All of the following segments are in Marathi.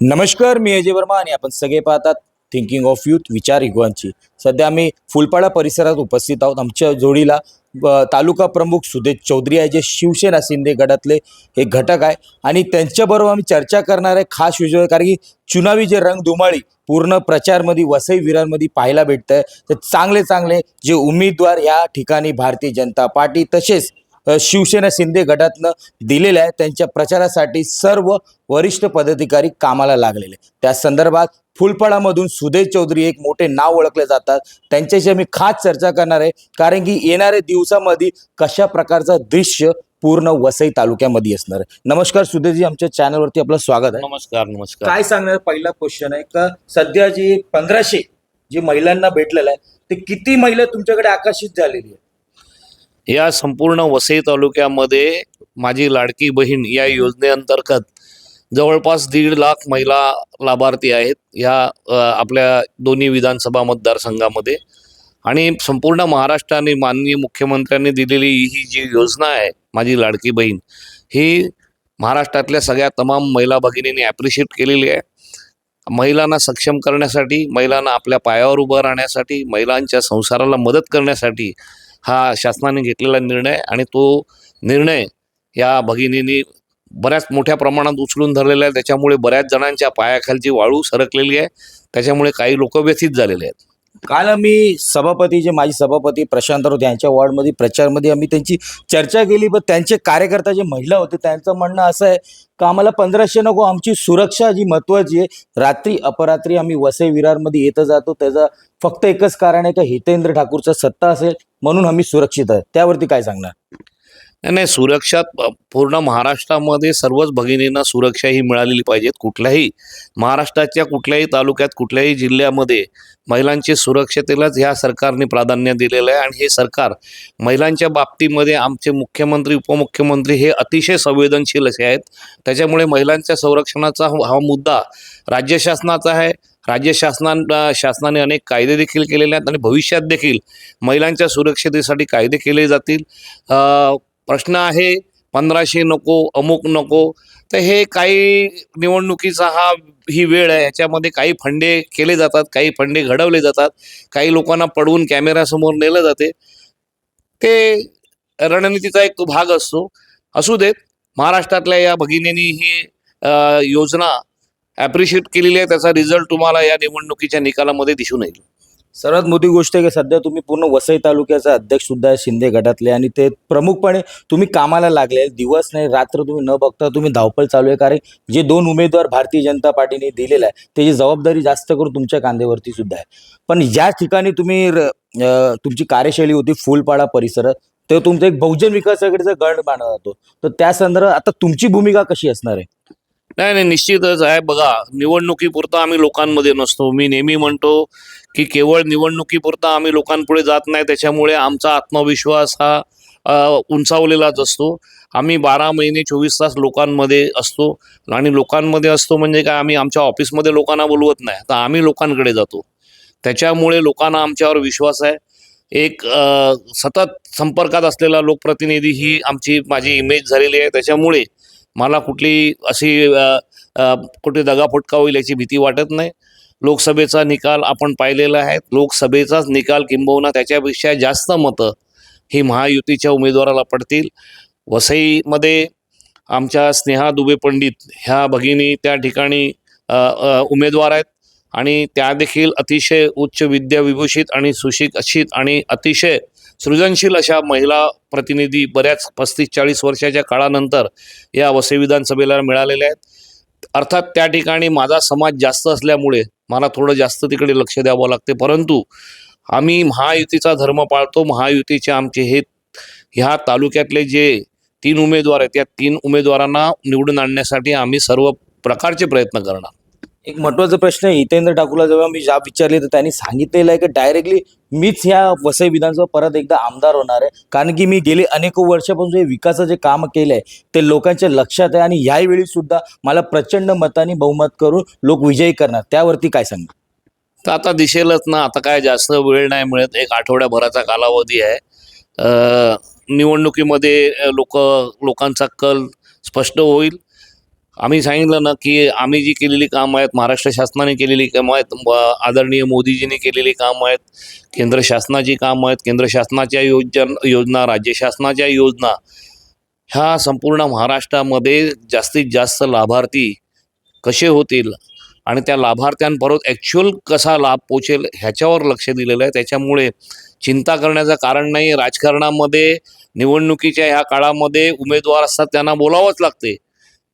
नमस्कार मी अजय वर्मा आणि आपण सगळे पाहतात थिंकिंग ऑफ युथ विचार युगांची सध्या आम्ही फुलपाडा परिसरात उपस्थित आहोत. आमच्या जोडीला तालुका प्रमुख सुदेश चौधरी आहे जे शिवसेना शिंदे गटातले हे घटक आहे. आणि त्यांच्याबरोबर आम्ही चर्चा करणार आहे खास विषय आहे, कारण की चुनावी जे रंग धुमाळी पूर्ण प्रचारमध्ये वसई विरांमध्ये पाहायला भेटतं आहे तर चांगले चांगले जे उमेदवार या ठिकाणी भारतीय जनता पार्टी तसेच शिवसेना शिंदे गटातनं दिलेल्या आहे त्यांच्या प्रचारासाठी सर्व वरिष्ठ पदाधिकारी कामाला लागलेले त्या संदर्भात फुलपाडामधून सुदेश चौधरी एक मोठे नाव ओळखले जातात. त्यांच्याशी आम्ही खास चर्चा करणार आहे. कारण की येणाऱ्या दिवसामध्ये कशा प्रकारचं दृश्य पूर्ण वसई तालुक्यामध्ये असणार आहे. नमस्कार सुदेशजी आमच्या चॅनलवरती आपलं स्वागत आहे. नमस्कार नमस्कार. काय सांगणार पहिला क्वेश्चन आहे का? सध्या जी पंधराशे जी महिलांना भेटलेलं आहे ते किती महिला तुमच्याकडे आकर्षित झालेली आहे या संपूर्ण वसई तालुक्यामध्ये माझी लाडकी बहीण या योजनेअंतर्गत जवळपास दीड लाख महिला लाभार्थी आहेत या आपल्या दोन्ही विधानसभा मतदारसंघामध्ये. आणि संपूर्ण महाराष्ट्राने माननीय मुख्यमंत्र्यांनी दिलेली ही जी योजना आहे माझी लाडकी बहीण ही महाराष्ट्रातल्या सगळ्या तमाम महिला भगिनींनी ॲप्रिशिएट केलेली आहे. महिलांना सक्षम करण्यासाठी महिलांना आपल्या पायावर उभं राहण्यासाठी महिलांच्या संसाराला मदत करण्यासाठी हा शासनाने घेतलेला निर्णय आणि तो निर्णय या भगिनींनी बऱ्याच मोठ्या प्रमाणात उचलून धरलेला आहे. त्याच्यामुळे बऱ्याच जणांच्या पायाखालची वाळू सरकलेली आहे. त्याच्यामुळे काही लोक व्यथित झालेले आहेत. काल आम्ही सभापती जे माजी सभापती प्रशांत राऊत यांच्या वॉर्डमध्ये प्रचारमध्ये आम्ही त्यांची चर्चा केली. पण त्यांचे कार्यकर्ता जे महिला होते त्यांचं म्हणणं असं आहे का आम्हाला पंधराशे नको आमची सुरक्षा जी महत्त्वाची आहे. रात्री अपरात्री आम्ही वसई विरारमध्ये येतं जातो. त्याचं फक्त एकच कारण आहे का हितेंद्र ठाकूरचा सत्ता असेल म्हणून आम्ही सुरक्षित आहे. त्यावरती काय सांगणार? नाही नाही सुरक्षा पूर्ण महाराष्ट्रामध्ये सर्वच भगिनींना सुरक्षा ही मिळालेली पाहिजे कुठल्याही महाराष्ट्राच्या कुठल्याही तालुक्यात कुठल्याही जिल्ह्यामध्ये महिलांची सुरक्षतेलाच ह्या सरकारने प्राधान्य दिलेलं आहे. आणि हे सरकार महिलांच्या बाबतीमध्ये आमचे मुख्यमंत्री उपमुख्यमंत्री हे अतिशय संवेदनशील असे आहेत. त्याच्यामुळे महिलांच्या संरक्षणाचा हा मुद्दा राज्य शासनाचा आहे. राज्य शासना शासनाने अनेक कायदे देखील केलेले आहेत. आणि भविष्यात देखील महिलांच्या सुरक्षतेसाठी कायदे केले जातील. प्रश्न आहे पंधराशे नको अमुक नको. तर हे काही निवडणुकीचा हा ही वेळ आहे. याच्यामध्ये काही फंडे केले जातात काही फंडे घडवले जातात. काही लोकांना पडवून कॅमेऱ्यासमोर नेलं जाते. ते रणनीतीचा एक तो भाग असतो. असू देत महाराष्ट्रातल्या या भगिनींनी ही योजना ॲप्रिशिएट केलेली आहे. त्याचा रिझल्ट तुम्हाला या निवडणुकीच्या निकालामध्ये दिसून येईल. सर्वात मोठी गोष्ट आहे की सध्या तुम्ही पूर्ण वसई तालुक्याचा अध्यक्ष सुद्धा आहे शिंदे गटातले आणि ते प्रमुखपणे तुम्ही कामाला लागले दिवस नाही रात्र तुम्ही न बघता तुम्ही धावपळ चालू आहे. कारण जे दोन उमेदवार भारतीय जनता पार्टीने दिलेला आहे त्याची जबाबदारी जास्त करून तुमच्या कांद्यावरती सुद्धा आहे. पण ज्या ठिकाणी तुम्ही तुमची कार्यशैली होती फुलपाडा परिसरात ते तुमचं एक बहुजन विकासाकडे गण मानला जातो. तर त्या संदर्भात आता तुमची भूमिका कशी असणार आहे? नाही नाही निश्चितच आहे. बघा निवडणुकीपुरता आम्ही लोकांमध्ये नसतो. मी नेहमी म्हणतो की केवळ निवडणुकीपुरता आम्ही लोकांपुढे जात नाही. त्याच्यामुळे आमचा आत्मविश्वास हा उंचावलेलाच असतो. आम्ही बारा महिने चोवीस तास लोकांमध्ये असतो. आणि लोकांमध्ये असतो म्हणजे काय आम्ही आमच्या ऑफिसमध्ये लोकांना बोलवत नाही. तर आम्ही लोकांकडे जातो. त्याच्यामुळे लोकांना आमच्यावर विश्वास आहे. एक सतत संपर्कात असलेला लोकप्रतिनिधी ही आमची माझी इमेज झालेली आहे. त्याच्यामुळे मला कुठली अशी कुठे दगाफटका होईल याची भीती वाटत नाही. लोकसभेचा निकाल आपण पाहिलेला आहे. लोकसभेचाच निकाल किंबहुना त्याच्यापेक्षा जास्त मतं ही महायुतीच्या उमेदवाराला पडतील. वसईमध्ये आमच्या स्नेहा दुबे पंडित ह्या भगिनी त्या ठिकाणी उमेदवार आहेत. आणि त्या देखील अतिशय उच्च विद्याविभूषित आणि सुशिक्षित आणि अतिशय सृजनशील अशा महिला प्रतिनिधी बऱ्याच पस्तीस चाळीस वर्षाच्या काळानंतर या वसई विधानसभेला मिळालेल्या आहेत. अर्थात त्या ठिकाणी माझा समाज जास्त असल्यामुळे मला थोडं जास्त तिकडे लक्ष द्यावं लागते. परंतु आम्ही महायुतीचा धर्म पाळतो. महायुतीचे आमचे हे ह्या तालुक्यातले जे तीन उमेदवार आहेत त्या तीन उमेदवारांना निवडून आणण्यासाठी आम्ही सर्व प्रकारचे प्रयत्न करणार. एक महत्त्वाचा प्रश्न हितेंद्र ठाकूरला जेव्हा मी जाब विचारली तर त्यांनी सांगितलेलं आहे की डायरेक्टली मीच ह्या वसई विधानसभा परत एकदा आमदार होणार आहे. कारण की मी गेले अनेक वर्षापासून जे विकासाचे काम केले आहे ते लोकांच्या लक्षात आहे आणि ह्यावेळी सुद्धा मला प्रचंड मताने बहुमत करून लोक विजयी करणार. त्यावरती काय सांगणार तर आता दिसेलच ना आता काय जास्त वेळ नाही मिळत. एक आठवड्याभराचा कालावधी आहे. निवडणुकीमध्ये लोक लोकांचा कल स्पष्ट होईल. आम्ही सांगितलं ना की आम्ही जी केलेली कामं आहेत महाराष्ट्र शासनाने केलेली कामं आहेत आदरणीय मोदीजींनी केलेली कामं आहेत केंद्र शासनाची कामं आहेत केंद्र शासनाच्या योजन योजना राज्य शासनाच्या योजना ह्या संपूर्ण महाराष्ट्रामध्ये जास्तीत जास्त लाभार्थी कसे होतील आणि त्या लाभार्थ्यांपर्यंत ॲक्च्युअल कसा लाभ पोचेल ह्याच्यावर लक्ष दिलेलं आहे. त्याच्यामुळे चिंता करण्याचं कारण नाही. राजकारणामध्ये निवडणुकीच्या ह्या काळामध्ये उमेदवार असतात त्यांना बोलावंच लागते.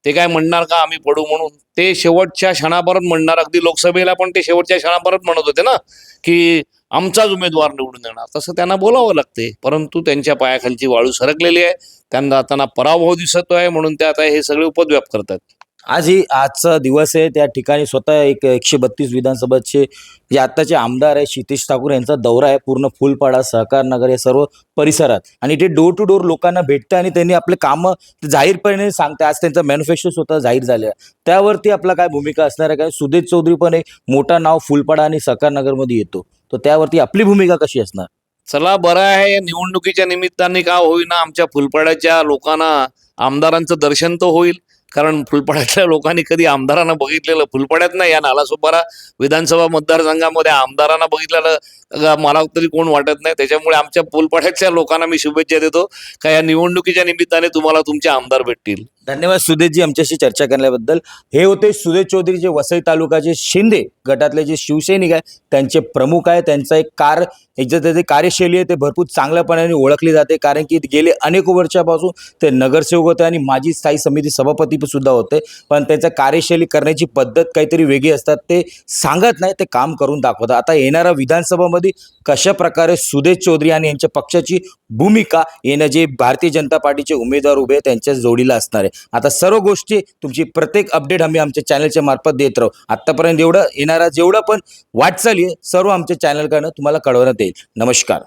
ते काय म्हणणार का? आम्ही पडू म्हणून. ते शेवटच्या क्षणापर्यंत म्हणणार. अगदी लोकसभेला पण ते शेवटच्या क्षणापर्यंत म्हणत होते ना की आमचाच उमेदवार निवडून येणार तसं त्यांना बोलावं लागते. परंतु त्यांच्या पायाखालची वाळू सरकलेली आहे. त्यांना त्यांना पराभव दिसतो आहे म्हणून ते आता हे सगळे उपद्व्याप करतात. आज ही आजचा दिवस आहे. त्या ठिकाणी स्वतः एक एकशे बत्तीस विधानसभेचे जे आत्ताचे आमदार आहे क्षितेश ठाकूर यांचा दौरा आहे. पूर्ण फुलपाडा सहकार नगर या सर्व परिसरात. आणि ते डोर टू डोर लोकांना भेटतं आणि त्यांनी आपले कामं जाहीरपणे सांगते आज त्यांचा मॅनिफेस्टो स्वतः जाहीर झाले आहे. त्यावरती आपला काय भूमिका असणार आहे? काय? सुदेश चौधरी पण एक मोठा नाव फुलपाडा आणि सहकार नगरमध्ये येतो. तर त्यावरती आपली भूमिका कशी असणार? चला बरं आहे. निवडणुकीच्या निमित्ताने का होईना आमच्या फुलपाड्याच्या लोकांना आमदारांचं दर्शन तर होईल. कारण फुलपाड्यातल्या लोकांनी कधी आमदारांना बघितलेलं फुलपाड्यात नाही या नालासोपारा विधानसभा मतदारसंघामध्ये आमदारांना बघितलेलं मला तरी कोण वाटत नाही. त्याच्यामुळे आमच्या फुलपाड्यातल्या लोकांना मी शुभेच्छा देतो. का या निवडणुकीच्या निमित्ताने तुम्हाला तुमचे आमदार भेटतील. धन्यवाद सुदेशजी आमच्याशी चर्चा करण्याबद्दल. हे होते सुदेश चौधरी जे वसई तालुकाचे शिंदे गटातले जे शिवसैनिक आहे त्यांचे प्रमुख आहे त्यांचा एक कार याचं त्याची कार्यशैली आहे ते भरपूर चांगल्यापणाने ओळखली जाते. कारण की गेले अनेक वर्षापासून ते नगरसेवक होते आणि माजी स्थायी समिती सभापती पण सुद्धा होते. पण त्यांचा कार्यशैली करण्याची पद्धत काहीतरी वेगळी असतात. ते सांगत नाही ते काम करून दाखवतात. आता येणाऱ्या विधानसभामध्ये कशा प्रकारे सुदेश चौधरी आणि यांच्या पक्षाची भूमिका येणं जे भारतीय जनता पार्टीचे उमेदवार उभे आहेत त्यांच्या जोडीला असणार आहे. आता सर्व गोष्टी तुमची प्रत्येक अपडेट आम्ही आमच्या चॅनलच्या मार्फत देत राहू. आत्तापर्यंत एवढं येणारा जेवढं पण वाटचाली आहे सर्व आमच्या चॅनलकडनं तुम्हाला कळवण्यात येईल. नमस्कार.